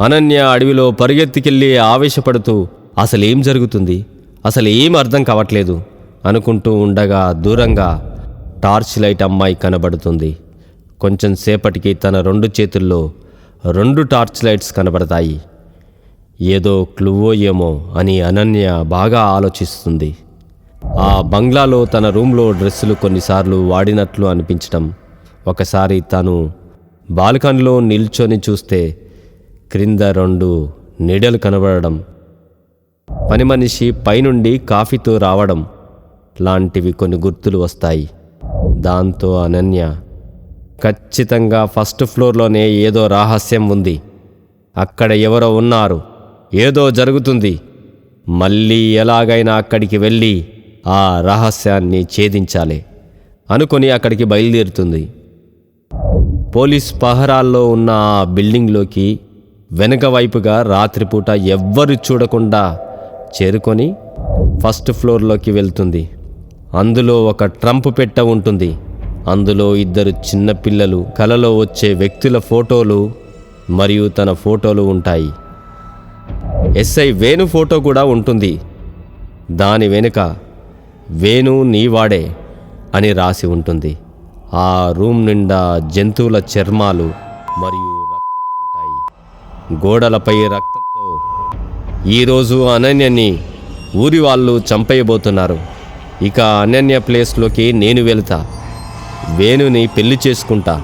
అనన్య అడవిలో పరిగెత్తికెళ్ళి ఆవేశపడుతూ అసలేం జరుగుతుంది? అసలు ఏం అర్థం కావట్లేదు అనుకుంటూ ఉండగా దూరంగా టార్చ్ లైట్ అమ్మాయి కనబడుతుంది. కొంచెం సేపటికి తన రెండు చేతుల్లో రెండు టార్చ్ లైట్స్ కనబడతాయి. ఏదో క్లువో ఏమో అని అనన్య బాగా ఆలోచిస్తుంది. ఆ బంగ్లాలో తన రూమ్లో డ్రెస్సులు కొన్నిసార్లు వాడినట్లు అనిపించటం ఒకసారి తను బాల్కనీలో నిల్చొని చూస్తే క్రింద రెండు నీడలు కనబడడం. పని మనిషి పైనుండి కాఫీతో రావడం లాంటివి కొన్ని గుర్తులు వస్తాయి. దాంతో అనన్య ఖచ్చితంగా ఫస్ట్ ఫ్లోర్లోనే ఏదో రహస్యం ఉంది. అక్కడ ఎవరో ఉన్నారు. ఏదో జరుగుతుంది. మళ్ళీ ఎలాగైనా అక్కడికి వెళ్ళి ఆ రహస్యాన్ని ఛేదించాలి అనుకొని అక్కడికి బయలుదేరుతుంది. పోలీస్ పహరాల్లో ఉన్న ఆ బిల్డింగ్లోకి వెనక వైపుగా రాత్రిపూట ఎవ్వరు చూడకుండా చేరుకొని ఫస్ట్ ఫ్లోర్లోకి వెళ్తుంది. అందులో ఒక ట్రంప్ పెట్ట ఉంటుంది. అందులో ఇద్దరు చిన్నపిల్లలు కలలో వచ్చే వ్యక్తుల ఫోటోలు మరియు తన ఫోటోలు ఉంటాయి. ఎస్ఐ వేణు ఫోటో కూడా ఉంటుంది. దాని వెనుక వేణు నీవాడే అని రాసి ఉంటుంది. ఆ రూమ్ నిండా జంతువుల చర్మాలు మరియు గోడలపై రక్తంతో ఈరోజు అనన్యని ఊరి వాళ్ళు చంపేయబోతున్నారు. ఇక అనన్య ప్లేస్లోకి నేను వెళతా. వేణుని పెళ్ళి చేసుకుంటా.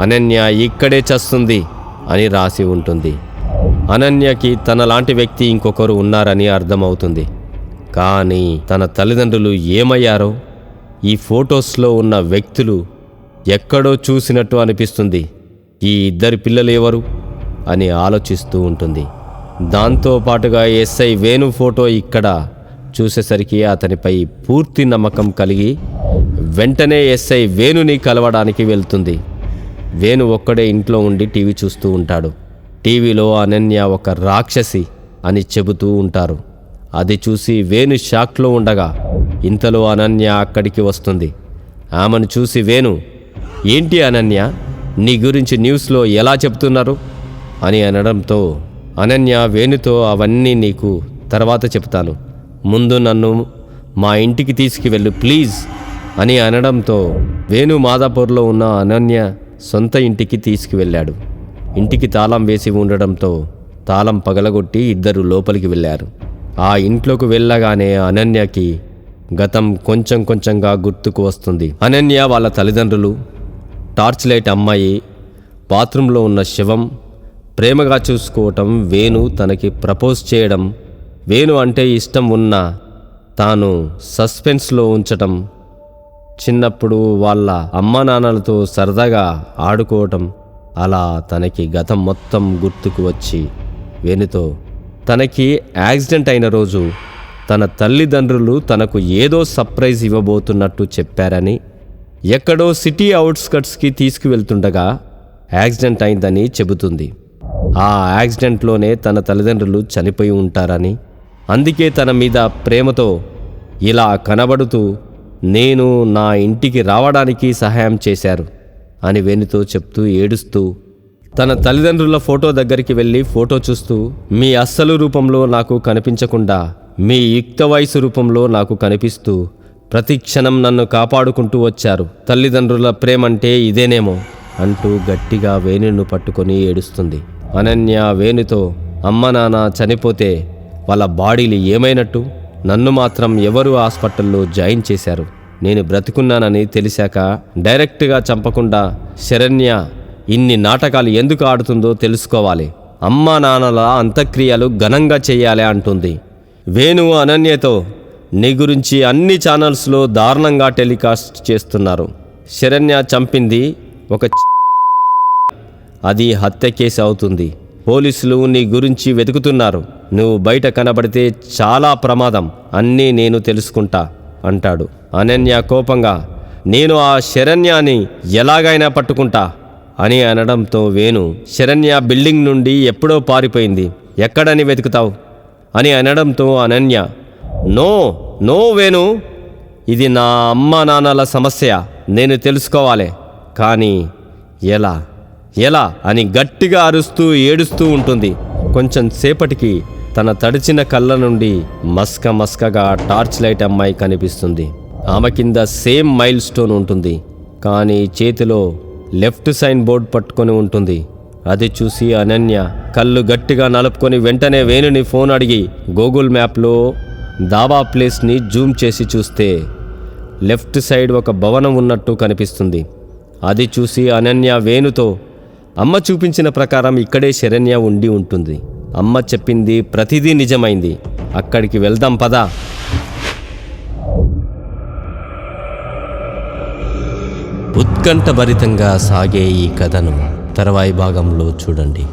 అనన్య ఇక్కడే చస్తుంది అని రాసి ఉంటుంది. అనన్యకి తనలాంటి వ్యక్తి ఇంకొకరు ఉన్నారని అర్థమవుతుంది. కానీ తన తల్లిదండ్రులు ఏమయ్యారో ఈ ఫొటోస్లో ఉన్న వ్యక్తులు ఎక్కడో చూసినట్టు అనిపిస్తుంది. ఈ ఇద్దరి పిల్లలు ఎవరు? అని ఆలోచిస్తూ ఉంటుంది. దాంతో పాటుగా ఎస్ఐ వేణు ఫోటో ఇక్కడ చూసేసరికి అతనిపై పూర్తి నమ్మకం కలిగి వెంటనే ఎస్ఐ వేణుని కలవడానికి వెళ్తుంది. వేణు ఒక్కడే ఇంట్లో ఉండి టీవీ చూస్తూ ఉంటాడు. టీవీలో అనన్య ఒక రాక్షసి అని చెబుతూ ఉంటారు. అది చూసి వేణు షాక్లో ఉండగా ఇంతలో అనన్య అక్కడికి వస్తుంది. ఆమెను చూసి వేణు ఏంటి అనన్య? నీ గురించి న్యూస్లో ఎలా చెప్తున్నారు అని అనడంతో అనన్య వేణుతో అవన్నీ నీకు తర్వాత చెప్తాను ముందు నన్ను మా ఇంటికి తీసుకువెళ్ళు ప్లీజ్ అని అనడంతో వేణు మాదాపూర్లో ఉన్న అనన్య సొంత ఇంటికి తీసుకువెళ్ళాడు. ఇంటికి తాళం వేసి ఉండడంతో తాళం పగలగొట్టి ఇద్దరు లోపలికి వెళ్ళారు. ఆ ఇంట్లోకి వెళ్ళగానే అనన్యకి గతం కొంచెం కొంచెంగా గుర్తుకు వస్తుంది. అనన్య వాళ్ళ తల్లిదండ్రులు టార్చ్ లైట్ అమ్మాయి బాత్రూంలో ఉన్న శివం ప్రేమగా చూసుకోవటం వేణు తనకి ప్రపోజ్ చేయడం. వేణు అంటే ఇష్టం ఉన్న తాను సస్పెన్స్లో ఉంచటం. చిన్నప్పుడు వాళ్ళ అమ్మా నాన్నలతో సరదాగా ఆడుకోవటం. అలా తనకి గతం మొత్తం గుర్తుకు వచ్చి వేణుతో తనకి యాక్సిడెంట్ అయిన రోజు తన తల్లిదండ్రులు తనకు ఏదో సర్ప్రైజ్ ఇవ్వబోతున్నట్టు చెప్పారని ఎక్కడో సిటీ అవుట్స్కట్స్కి తీసుకువెళ్తుండగా యాక్సిడెంట్ అయిందని చెబుతుంది. ఆ యాక్సిడెంట్లోనే తన తల్లిదండ్రులు చనిపోయి ఉంటారని. అందుకే తన మీద ప్రేమతో ఇలా కనబడుతూ నేను నా ఇంటికి రావడానికి సహాయం చేశారు అని వెనుతో చెప్తూ ఏడుస్తూ తన తల్లిదండ్రుల ఫోటో దగ్గరికి వెళ్ళి ఫోటో చూస్తూ మీ అస్సలు రూపంలో నాకు కనిపించకుండా మీ యుక్త వయసు రూపంలో నాకు కనిపిస్తూ ప్రతి క్షణం నన్ను కాపాడుకుంటూ వచ్చారు. తల్లిదండ్రుల ప్రేమంటే ఇదేనేమో అంటూ గట్టిగా వేణును పట్టుకొని ఏడుస్తుంది. అనన్య వేణుతో అమ్మ నాన్న చనిపోతే వాళ్ళ బాడీలు ఏమైనట్టు? నన్ను మాత్రం ఎవరు హాస్పిటల్లో జాయిన్ చేశారు? నేను బ్రతుకున్నానని తెలిసాక డైరెక్ట్గా చంపకుండా శరణ్య ఇన్ని నాటకాలు ఎందుకు ఆడుతుందో తెలుసుకోవాలి. అమ్మా నాన్నల అంత్యక్రియలు ఘనంగా చేయాలి అంటుంది. వేణు అనన్యతో నీ గురించి అన్ని ఛానల్స్లో దారుణంగా టెలికాస్ట్ చేస్తున్నారు. శరణ్య చంపింది ఒక అది హత్య కేసు అవుతుంది. పోలీసులు నీ గురించి వెతుకుతున్నారు. నువ్వు బయట కనబడితే చాలా ప్రమాదం. అన్నీ నేను తెలుసుకుంటా అంటాడు. అనన్య కోపంగా నేను ఆ శరణ్యాని ఎలాగైనా పట్టుకుంటా అని అనడంతో వేణు శరణ్య బిల్డింగ్ నుండి ఎప్పుడో పారిపోయింది. ఎక్కడని వెతుకుతావు? అని అనడంతో అనన్య నో నో వేణు ఇది నా అమ్మ నాన్నల సమస్య నేను తెలుసుకోవాలి. కానీ ఎలా? ఎలా అని గట్టిగా అరుస్తూ ఏడుస్తూ ఉంటుంది. కొంచెం సేపటికి తన తడిచిన కళ్ళ నుండి మస్క మస్కగా టార్చ్ లైట్ అమ్మాయి కనిపిస్తుంది. ఆమె కింద సేమ్ మైల్ స్టోన్ ఉంటుంది. కానీ చేతిలో లెఫ్ట్ సైన్ బోర్డ్ పట్టుకొని ఉంటుంది. అది చూసి అనన్య కళ్ళు గట్టిగా నలుపుకొని వెంటనే వేణుని ఫోన్ అడిగి గూగుల్ మ్యాప్లో దావా ప్లేస్ని జూమ్ చేసి చూస్తే లెఫ్ట్ సైడ్ ఒక భవనం ఉన్నట్టు కనిపిస్తుంది. అది చూసి అనన్య వేణుతో అమ్మ చూపించిన ప్రకారం ఇక్కడే శరణ్య ఉండి ఉంటుంది. అమ్మ చెప్పింది ప్రతిదీ నిజమైంది. అక్కడికి వెళ్దాం పదా. ఉత్కంఠభరితంగా సాగే ఈ కథను తర్వాయి భాగంలో చూడండి.